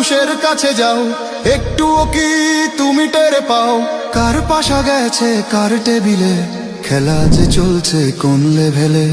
মানুষের কাছে যাও একটু কি তুমি টেরে পাও? কার পাশা গেছে, কার টেবিলে? খেলা যে চলছে কোন লেভেলে?